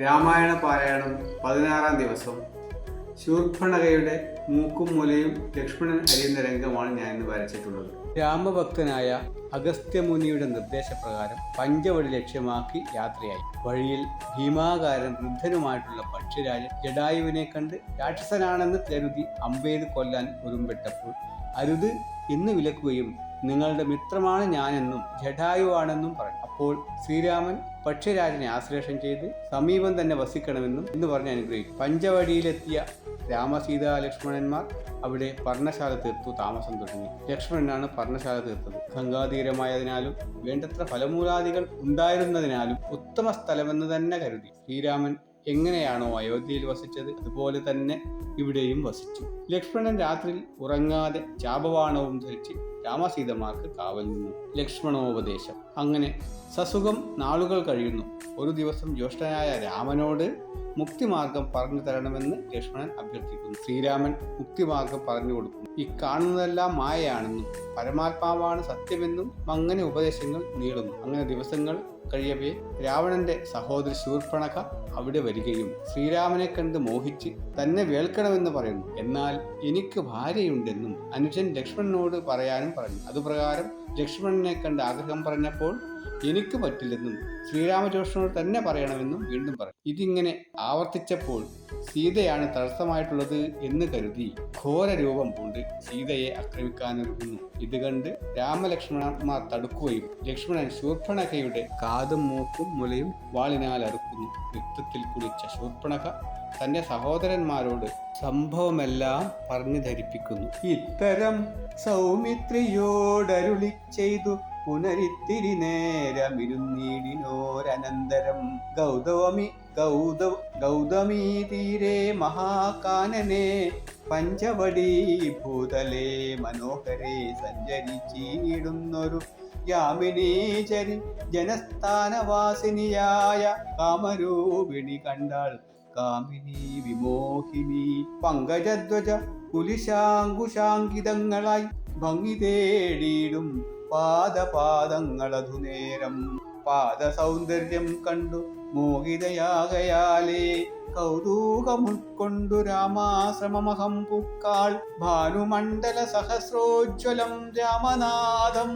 രാമായണ പാരായണം പതിനാറാം ദിവസം. ശൂർഭണകയുടെ മൂക്കും മുലയും ലക്ഷ്മണൻ അറിയുന്ന രംഗമാണ് ഞാൻ ഇന്ന് വരച്ചിട്ടുള്ളത്. രാമഭക്തനായ അഗസ്ത്യമുനിയുടെ നിർദ്ദേശപ്രകാരം പഞ്ചവടി ലക്ഷ്യമാക്കി യാത്രയായി. വഴിയിൽ ഭീമാകാരൻ വൃദ്ധനുമായിട്ടുള്ള പക്ഷിരാജൻ ജഡായുവിനെ കണ്ട് രാക്ഷസനാണെന്ന് കരുതി അമ്പെയ്ത് കൊല്ലാൻ ഒരുമ്പെട്ടപ്പോൾ അരുത് എന്ന് വിലക്കുകയും നിങ്ങളുടെ മിത്രമാണ് ഞാനെന്നും ജഡായുവാണെന്നും പറഞ്ഞു. അപ്പോൾ ശ്രീരാമൻ പക്ഷിരാജനെ ആശ്ലേഷം ചെയ്ത് സമീപം തന്നെ വസിക്കണമെന്നും എന്ന് പറഞ്ഞ് അനുഗ്രഹിച്ചു പഞ്ചവടിയിലെത്തിയ രാമസീതാ ലക്ഷ്മണന്മാർ അവിടെ പർണശാല തീർത്തു താമസം തുടങ്ങി. ലക്ഷ്മണനാണ് പർണശാല തീർത്തത്. ഗംഗാതീരമായതിനാലും വേണ്ടത്ര ഫലമൂലാദികൾ ഉണ്ടായിരുന്നതിനാലും ഉത്തമ സ്ഥലമെന്ന് തന്നെ കരുതി. ശ്രീരാമൻ എങ്ങനെയാണോ അയോധ്യയിൽ വസിച്ചത് അതുപോലെ തന്നെ ഇവിടെയും വസിച്ചു. ലക്ഷ്മണൻ രാത്രിയിൽ ഉറങ്ങാതെ ചാപവാണവും ധരിച്ച് രാമസീതമാർക്ക് കാവൽ നിന്നു. ലക്ഷ്മണോപദേശം. അങ്ങനെ സസുഖം നാളുകൾ കഴിയുന്നു. ഒരു ദിവസം ജ്യേഷ്ഠനായ രാമനോട് മുക്തിമാർഗം പറഞ്ഞു തരണമെന്ന് ലക്ഷ്മണൻ അഭ്യർത്ഥിക്കുന്നു. ശ്രീരാമൻ മുക്തിമാർഗം പറഞ്ഞു കൊടുക്കുന്നു. ഈ കാണുന്നതെല്ലാം മായയാണെന്നും പരമാത്മാവാണ് സത്യമെന്നും അങ്ങനെ ഉപദേശങ്ങൾ നീളുന്നു അങ്ങനെ ദിവസങ്ങൾ കഴിയവേ രാവണന്റെ സഹോദരി ശൂർപ്പണക അവിടെ വരികയും ശ്രീരാമനെ കണ്ട് മോഹിച്ച് തന്നെ വേൾക്കണമെന്ന് പറയുന്നു. എന്നാൽ എനിക്ക് ഭാര്യയുണ്ടെന്നും അനുജൻ ലക്ഷ്മണനോട് പറയാനും പറഞ്ഞു. അതുപ്രകാരം ലക്ഷ്മണനെ കണ്ട് ആഗ്രഹം പറഞ്ഞപ്പോൾ എനിക്ക് പറ്റില്ലെന്നും ശ്രീരാമകൃഷ്ണനോട് തന്നെ പറയണമെന്നും വീണ്ടും പറഞ്ഞു. ഇതിങ്ങനെ ആവർത്തിച്ചപ്പോൾ സീതയാണ് തടസ്സമായിട്ടുള്ളത് എന്ന് കരുതി ഘോര രൂപം പൂണ്ട് സീതയെ ആക്രമിക്കാനൊരുങ്ങുന്നു. ഇത് കണ്ട് രാമലക്ഷ്മണന്മാർ തടുക്കുകയും ലക്ഷ്മണൻ ശൂർപ്പണകയുടെ കാതും മൂക്കും മുലയും വാളിനാൽ അറുക്കുന്നു രക്തത്തിൽ കുളിച്ച ശൂർപ്പണക തന്റെ സഹോദരന്മാരോട് സംഭവമെല്ലാം പറഞ്ഞു ധരിപ്പിക്കുന്നു ഇത്തരം സൗമിത്രിയോടരുളി ചെയ്തു പുനരിത്തിരി നേരമിരുന്നീടിനോരനന്തരം ഗൗതമി ഗൗത ഗൗതമീ തീരെ മഹാകാനനെ പഞ്ചവടി ഭൂതലേ മനോഹരെ സഞ്ചരിച്ചിടുന്നൊരു യാമിനീചരി ജനസ്ഥാനവാസിനിയായ കാമരൂപിണി കണ്ടാൾ കാമിനി വിമോഹിനി. പങ്കജധ്വജ കുലിശാങ്കുശാങ്കിതങ്ങളായി ഭംഗി തേടിയിടും പാദപാദങ്ങളതു നേരം പാദസൗന്ദര്യം കണ്ടു മോഹിതയാകയാലേ കൗതൂകമുൾക്കൊണ്ടു രാമാശ്രമമഹം പുക്കാൾ ഭാനുമണ്ഡല സഹസ്രോജ്വലം രാമനാഥം